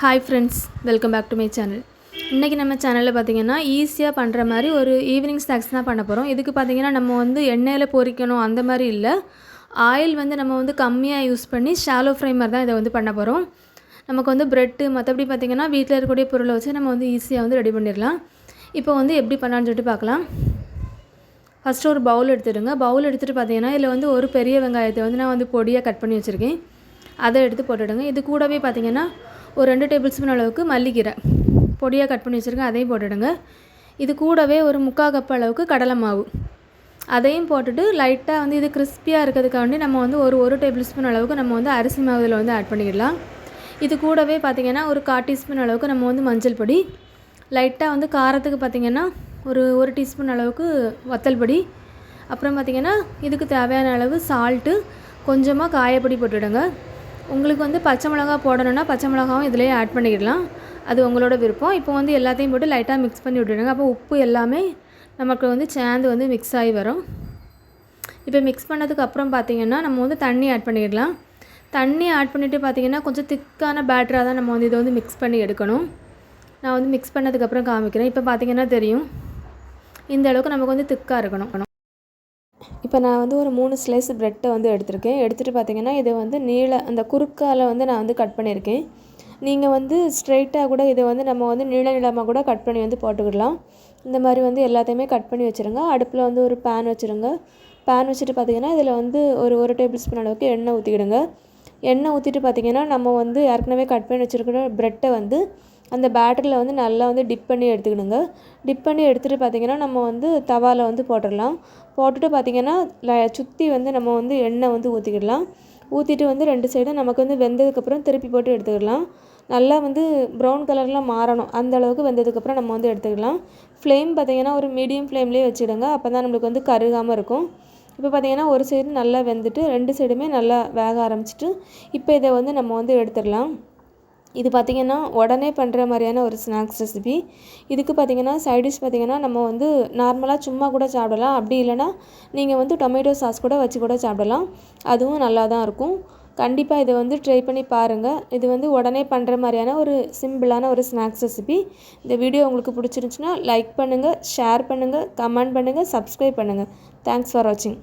Hi friends welcome back to my channel இன்றைக்கி நம்ம சேனலில் பார்த்தீங்கன்னா ஈஸியாக பண்ணுற மாதிரி ஒரு ஈவினிங் ஸ்நாக்ஸ் தான் பண்ண போகிறோம் இதுக்கு பார்த்தீங்கன்னா நம்ம வந்து எண்ணெயில் பொரிக்கணும் அந்த மாதிரி இல்லை. ஆயில் வந்து நம்ம வந்து கம்மியாக யூஸ் பண்ணி ஷாலோ ஃப்ரை மாதிரி தான் இதை வந்து பண்ண போகிறோம் நமக்கு வந்து ப்ரெட்டு மற்றபடி பார்த்திங்கன்னா வீட்டில் இருக்கக்கூடிய பொருளை வச்சு நம்ம வந்து ஈஸியாக வந்து ரெடி பண்ணிடலாம். இப்போ வந்து எப்படி பண்ணலான்னு சொல்லிட்டு பார்க்கலாம் ஃபஸ்ட்டு ஒரு பவுல் எடுத்துடுங்க. பவுல் எடுத்துகிட்டு பார்த்தீங்கன்னா இதில் வந்து ஒரு பெரிய வெங்காயத்தை வந்து நான் வந்து பொடியாக கட் பண்ணி வச்சுருக்கேன். அதை எடுத்து போட்டுடுங்க. இது கூடவே பார்த்தீங்கன்னா ஒரு ரெண்டு டேபிள் ஸ்பூன் அளவுக்கு மல்லிக்கீரை பொடியாக கட் பண்ணி வச்சுருக்கேன் அதையும் போட்டுடுங்க. இது கூடவே ஒரு முக்கால் கப் அளவுக்கு கடலை மாவு. அதையும் போட்டுட்டு லைட்டாக வந்து இது கிறிஸ்பியாக இருக்கிறதுக்காண்டி நம்ம வந்து ஒரு ஒரு டேபிள் ஸ்பூன் அளவுக்கு நம்ம வந்து அரிசி மாவு இதில் வந்து ஆட் பண்ணிக்கிடலாம் இது கூடவே பார்த்திங்கன்னா ஒரு கால் டீஸ்பூன் அளவுக்கு நம்ம வந்து மஞ்சள் பொடி. லைட்டாக வந்து காரத்துக்கு பார்த்திங்கன்னா ஒரு ஒரு டீஸ்பூன் அளவுக்கு வத்தல் பொடி. அப்புறம் பார்த்திங்கன்னா இதுக்கு தேவையான அளவு சால்ட்டு கொஞ்சமாக காயப்பொடி போட்டுவிடுங்க உங்களுக்கு வந்து பச்சை மிளகா போடணுன்னா பச்சை மிளகாவும் இதிலேயே ஆட் பண்ணிக்கிடலாம். அது உங்களோட விருப்பம். இப்போ வந்து எல்லாத்தையும் போட்டு லைட்டாக மிக்ஸ் பண்ணி விட்டுடுங்க. அப்போ உப்பு எல்லாமே நமக்கு வந்து சேர்ந்து வந்து மிக்ஸ் ஆகி வரும். இப்போ மிக்ஸ் பண்ணதுக்கு அப்புறம் பார்த்திங்கன்னா நம்ம வந்து தண்ணி ஆட் பண்ணிக்கலாம் தண்ணி ஆட் பண்ணிவிட்டு பார்த்திங்கன்னா கொஞ்சம் திக்கான பேட்டராக தான் நம்ம வந்து இதை வந்து மிக்ஸ் பண்ணி எடுக்கணும். நான் வந்து மிக்ஸ் பண்ணதுக்கப்புறம் காமிக்கிறேன். இப்போ பார்த்திங்கன்னா தெரியும். இந்த அளவுக்கு நமக்கு வந்து திக்காக இருக்கணும். இப்போ நான் வந்து ஒரு மூணு ஸ்லைஸ் ப்ரெட்டை வந்து எடுத்திருக்கேன். எடுத்துகிட்டு பார்த்தீங்கன்னா இதை வந்து நீள அந்த குறுக்கால் வந்து நான் வந்து கட் பண்ணியிருக்கேன். நீங்கள் வந்து ஸ்ட்ரைட்டாக கூட இதை வந்து நம்ம வந்து நீள நீளமாக கூட கட் பண்ணி வந்து போட்டுக்கிடலாம். இந்த மாதிரி வந்து எல்லாத்தையுமே கட் பண்ணி வச்சுருங்க. அடுப்பில் வந்து ஒரு பேன் வச்சுருங்க. பேன் வச்சுட்டு பார்த்தீங்கன்னா இதில் வந்து ஒரு ஒரு டேபிள் ஸ்பூன் அளவுக்கு எண்ணெய் ஊற்றிக்கிடுங்க எண்ணெய் ஊற்றிட்டு பார்த்தீங்கன்னா நம்ம வந்து ஏற்கனவே கட் பண்ணி வச்சுருக்கிற ப்ரெட்டை வந்து அந்த பேட்டரில் வந்து நல்லா வந்து டிப் பண்ணி எடுத்துக்கணுங்க. டிப் பண்ணி எடுத்துகிட்டு பார்த்திங்கன்னா நம்ம வந்து தவாவில் வந்து போட்டுடலாம். போட்டுட்டு பார்த்திங்கன்னா சுற்றி வந்து நம்ம வந்து எண்ணெய் வந்து ஊற்றிக்கிடலாம் ஊற்றிட்டு வந்து ரெண்டு சைடும் நமக்கு வந்து வெந்ததுக்கப்புறம் திருப்பி போட்டு எடுத்துக்கிடலாம். நல்லா வந்து ப்ரௌன் கலர்லாம் மாறணும். அந்த அளவுக்கு வெந்ததுக்கப்புறம் நம்ம வந்து எடுத்துக்கலாம் ஃப்ளேம் பார்த்திங்கன்னா ஒரு மீடியம் ஃப்ளேம்லேயே வச்சுடுங்க அப்போ தான் நம்மளுக்கு வந்து கருகாமல் இருக்கும். இப்போ பார்த்திங்கன்னா ஒரு சைடு நல்லா வெந்துட்டு ரெண்டு சைடுமே நல்லா வேக ஆரம்பிச்சிட்டு இப்போ இதை வந்து நம்ம வந்து எடுத்துடலாம். இது பார்த்திங்கன்னா உடனே பண்ணுற மாதிரியான ஒரு ஸ்நாக்ஸ் ரெசிபி இதுக்கு பார்த்திங்கன்னா சைடிஷ் பார்த்திங்கன்னா நம்ம வந்து நார்மலாக சும்மா கூட சாப்பிடலாம். அப்படி இல்லைனா நீங்கள் வந்து டொமேட்டோ சாஸ் கூட வச்சு கூட சாப்பிடலாம். அதுவும் நல்லா தான் இருக்கும். கண்டிப்பாக இதை வந்து ட்ரை பண்ணி பாருங்கள் இது வந்து உடனே பண்ணுற மாதிரியான ஒரு சிம்பிளான ஒரு ஸ்நாக்ஸ் ரெசிபி இந்த வீடியோ உங்களுக்கு பிடிச்சிருந்துச்சுன்னா லைக் பண்ணுங்கள் ஷேர் பண்ணுங்கள் கமெண்ட் பண்ணுங்கள் சப்ஸ்கிரைப் பண்ணுங்கள் தேங்க்ஸ் ஃபார் வாட்சிங்